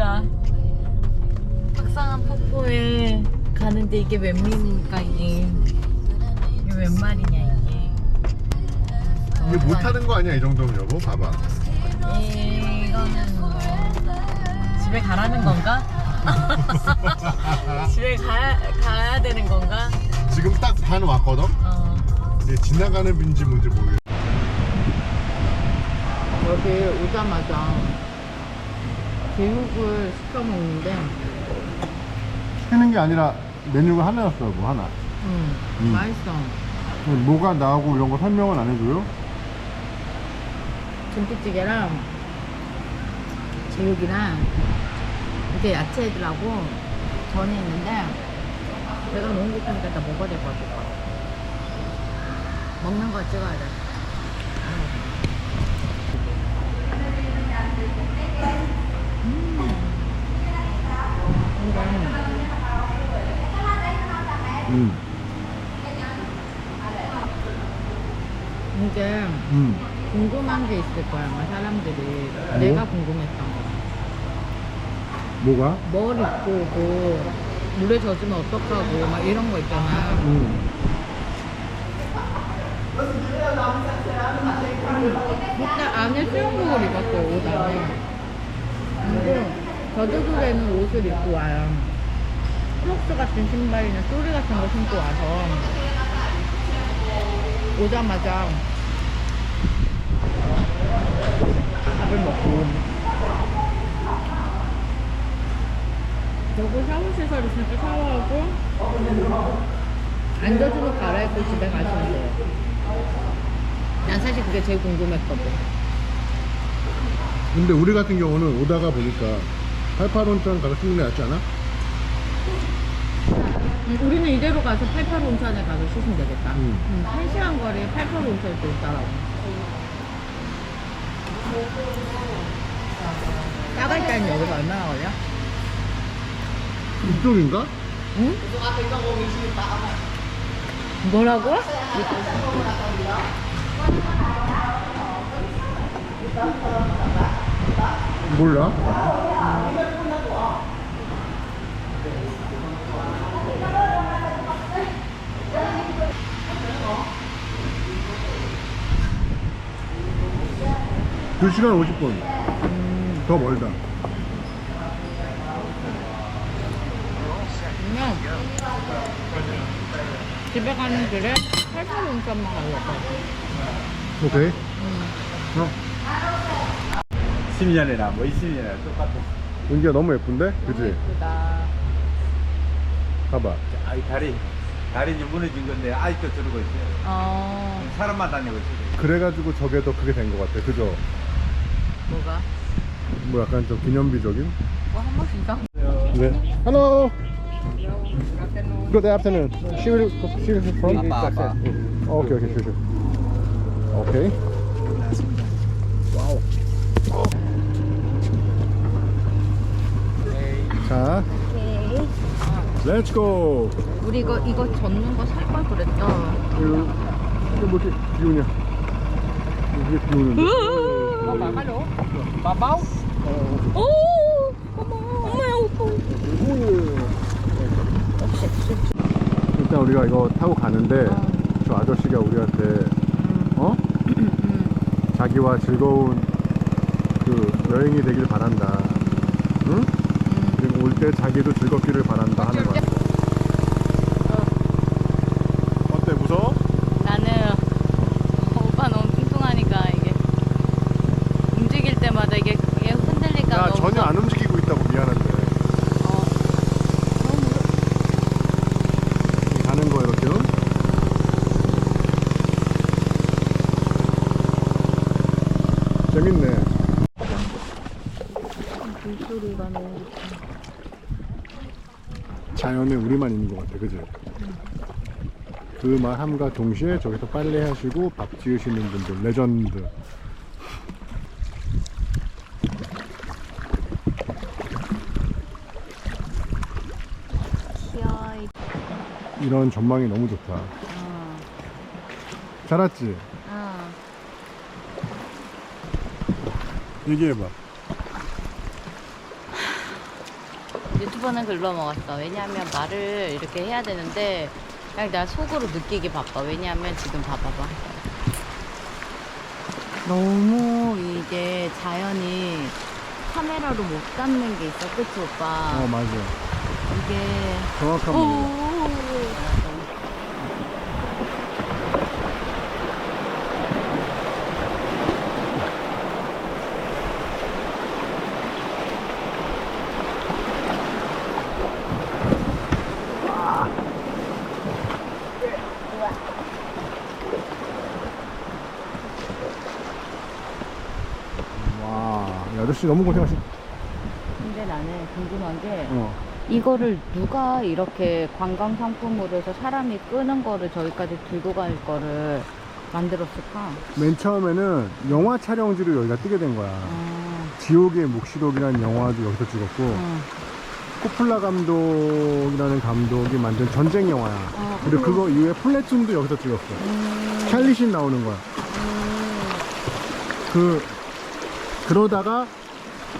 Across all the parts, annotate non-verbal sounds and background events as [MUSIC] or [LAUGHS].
웃긴다. 확상한 폭포에 가는데 이게 웬 말입니까 이게? 이게 웬 말이냐 이게? 이게 못하는 거 아니야 이 정도면 여보? 봐봐 이거는 뭐 집에 가라는 건가? [LAUGHS] 집에 가야 가야 되는 건가? 지금 딱 반 왔거든? 어. 이제 지나가는 빈지 뭔지 모르겠어 여기 오자마자 제육을 시켜 먹는데, 시키는 게 아니라 메뉴가 하나였어 뭐 하나 음, 음. 맛있어. 뭐가 나오고 이런 거 설명은 안 해줘요? 김치찌개랑 제육이랑 이렇게 야채들하고 전이 있는데 내가 너무 고프니까 일단 먹어야 될 것 같아. 먹는 거 찍어야 돼. 응 이게 응. 궁금한 게 있을 거야, 아마 사람들이. 내가 궁금했던 거. 뭐가? 뭘 입고 오고, 물에 젖으면 어떡하고, 막 이런 거 있잖아. 응. 일단 안에 수영복을 입었어, 옷 안에. 그리고 되는 옷을 입고 와요. 크록스 같은 신발이나 소리 같은 거 신고 와서 오자마자 밥을 먹고 그리고 샤워 시설 있으니까 샤워하고 앉아주고 갈아입고 집에 가시면 돼요. 난 사실 그게 제일 궁금했거든. 근데 우리 같은 경우는 오다가 보니까 88온천 가서 씻는 게 낫지 않아? 음, 우리는 이대로 가서 88 온천에 가서 씻으면 되겠다. 음. 음, 1시간 거리에 88 온천이 또 있더라고. 싸갈 때는 여기서 얼마나 걸려? 이쪽인가? 응? 뭐라고? 몰라 두시간 50분 더 멀다 그러면 집에 가는 길에 88 온천만 가려고. 오케이 음. 어. 10년이나 뭐 20년이나 똑같아. 은기가 너무 예쁜데? 그지? 예쁘다. 봐봐 아, 이 다리, 다리 이제 무너진 건데 아직도 들고 있어요. 어, 사람만 다니고 있어요. 그래가지고 저게 더 그게 된 것 같아 그죠? 뭐가? 뭐 약간 좀 기념비적인? 뭐 한 번씩 이상? 네 Hello Good afternoon She will, she will from? 아빠, 아빠. 오케이 오케이 sure, sure. 오케이 와우 자 Let's go 우리 이거 이거 젓는 거 살 걸 그랬죠. 이거 이거 뭐 이렇게 비 오냐 이게 비 오는데 할로. 마바우? 오, 어머, 엄마야 오빠. 일단 우리가 이거 타고 가는데 어. 저 아저씨가 우리한테 어? 음, 자기와 즐거운 그 여행이 되길 바란다. 응? 음. 때 자기도 즐겁기를 바란다 하는 거야. 어때 무서워? 나는 오빠 너무 뚱뚱하니까 이게 움직일 때마다 이게, 이게 흔들리니까 야 너무 전혀 안 움직이고 있다고 미안한데 어. 너무 무서워. 가는 거 이렇게 응? 재밌네. 물소리가 너무 자연에 우리만 있는 것 같아, 그지? 그 말함과 동시에 저기서 빨래 하시고 밥 지으시는 분들, 레전드. 귀여워. 이런 전망이 너무 좋다. 어. 잘 왔지? 어. 얘기해봐. 유튜버는 글러 먹었어. 왜냐하면 말을 이렇게 해야 되는데 그냥 나 속으로 느끼기 바빠. 왜냐하면 지금 봐봐봐. 너무 이게 자연이 카메라로 못 담는 게 있어. 그치 오빠? 어 맞아 이게 정확한 오. 말이야 와, 이 아저씨 너무 고생하시. 근데 나는 궁금한 게 어. 이거를 누가 이렇게 관광 상품으로 해서 사람이 끄는 거를 저기까지 들고 갈 거를 만들었을까? 맨 처음에는 영화 촬영지로 여기가 뜨게 된 거야. 아, 지옥의 묵시록이라는 영화도 여기서 찍었고, 음. 코플라 감독이라는 감독이 만든 전쟁 영화야. 아, 그리고 그거 이후에 플래툰도 여기서 찍었어. 음, 찰리신 나오는 거야. 음. 그 그러다가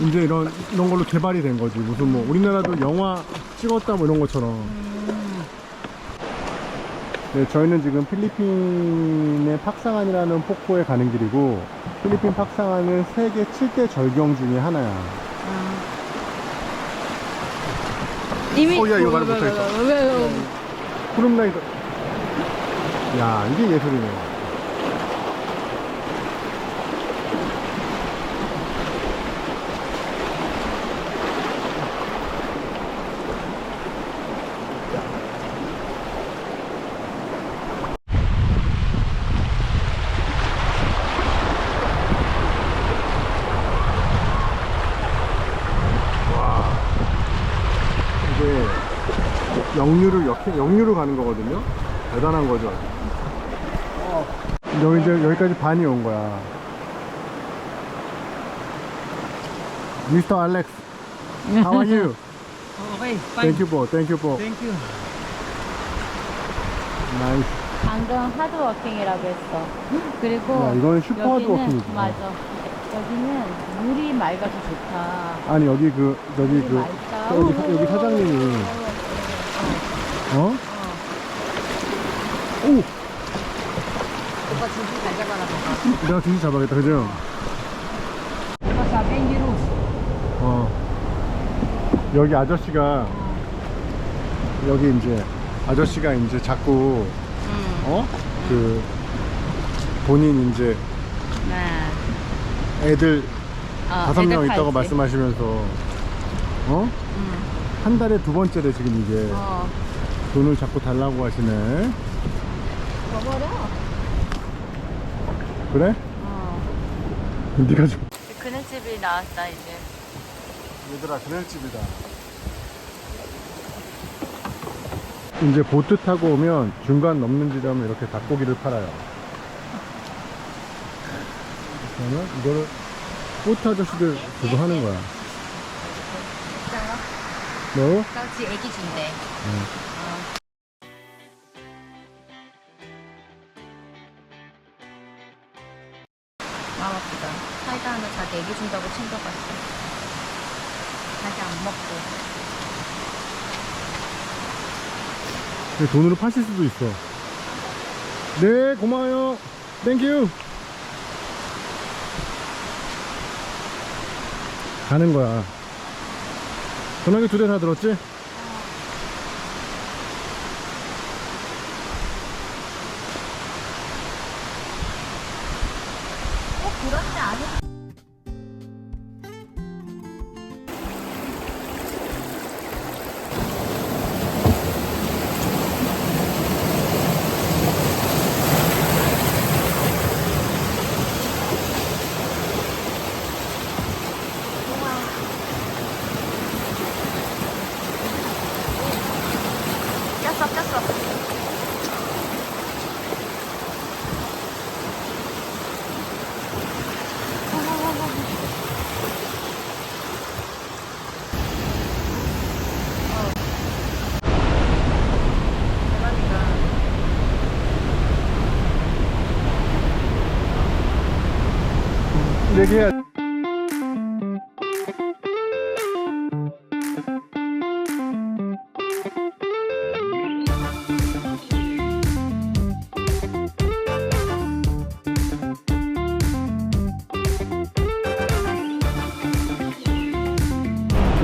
이제 이런 이런 걸로 개발이 된 거지. 무슨 뭐 우리나라도 영화 찍었다 뭐 이런 것처럼. 음. 네, 저희는 지금 필리핀의 팍상안이라는 폭포에 가는 길이고 필리핀 팍상안은 세계 7대 절경 중에 하나야. 아. 이미 어, 야, 이거 말을 못하겠다. 왜, 왜, 왜, 왜. 구름 라이더. 야, 이게 예술이네. 이게 영유를 이렇게 영유로 가는 거거든요. 대단한 거죠. 여기 이제 여기까지 반이 온 거야. 미스터 알렉스, how are you? [LAUGHS] Okay, Thank you for, thank you for. Thank you. Nice. 방금 하드워킹이라고 했어. 그리고 야, 이거는 슈퍼 여기는- 하드워킹이지. 맞아. 여기는 물이 맑아서 좋다. 아니 여기 그 여기 물이 그 맑다. 여기 사- 여기 사장님이 어? 오, 오빠 줄줄 잘 잡아라 봐봐. 내가 주식 잡아야겠다, 그죠? 어. 여기 아저씨가 여기 이제 아저씨가 이제 자꾸 음. 어? 그 본인 이제 네. 애들 어, 다섯 명 있다고. 말씀하시면서 어? 음. 한 달에 두 번째래 지금 이게 어. 돈을 자꾸 달라고 하시네. 줘버려. 그래? 어. 네가 좀. 그네집이 나왔다 이제. 얘들아 그늘집이다. 이제 보트 타고 오면 중간 넘는 지점에 이렇게 닭고기를 팔아요. 그러면 이거를 보트 아저씨들 그거 하는 거야. 너? 그렇지 애기 준대. 응. 하나 자기 애기 준다고 챙겨갔어. 자기 안 먹고. 근데 돈으로 파실 수도 있어. 네, 고마워요. 땡큐. 가는 거야. 전화기 두 대 다 들었지?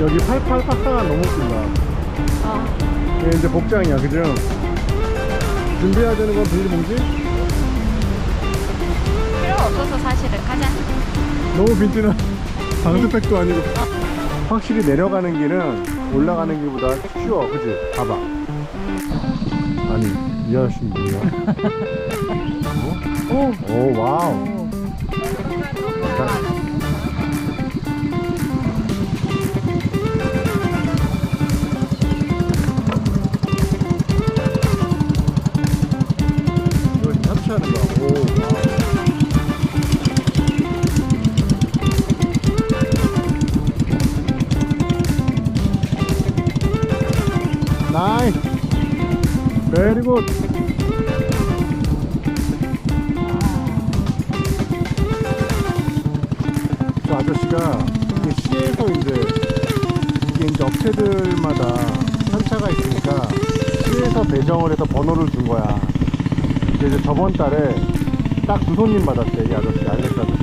여기 88 팍상한 너무 웃긴다. 어. 이게 이제 복장이야, 그죠? 준비해야 되는 건 비닐봉지? 필요 없어서 사실은 가자. 너무 빈티나 [LAUGHS] 방수팩도 아니고. 확실히 내려가는 길은 올라가는 길보다 쉬워, 그지? 봐봐. 아니, 이 아저씨는 뭐야? 어? 오. 오, 와우. 자, 굿. 저 아저씨가 이게 시에서 이제 이게 이제 업체들마다 편차가 있으니까 시에서 배정을 해서 번호를 준 거야. 이제 저번 달에 딱 두 손님 받았대 이 아저씨 아저씨.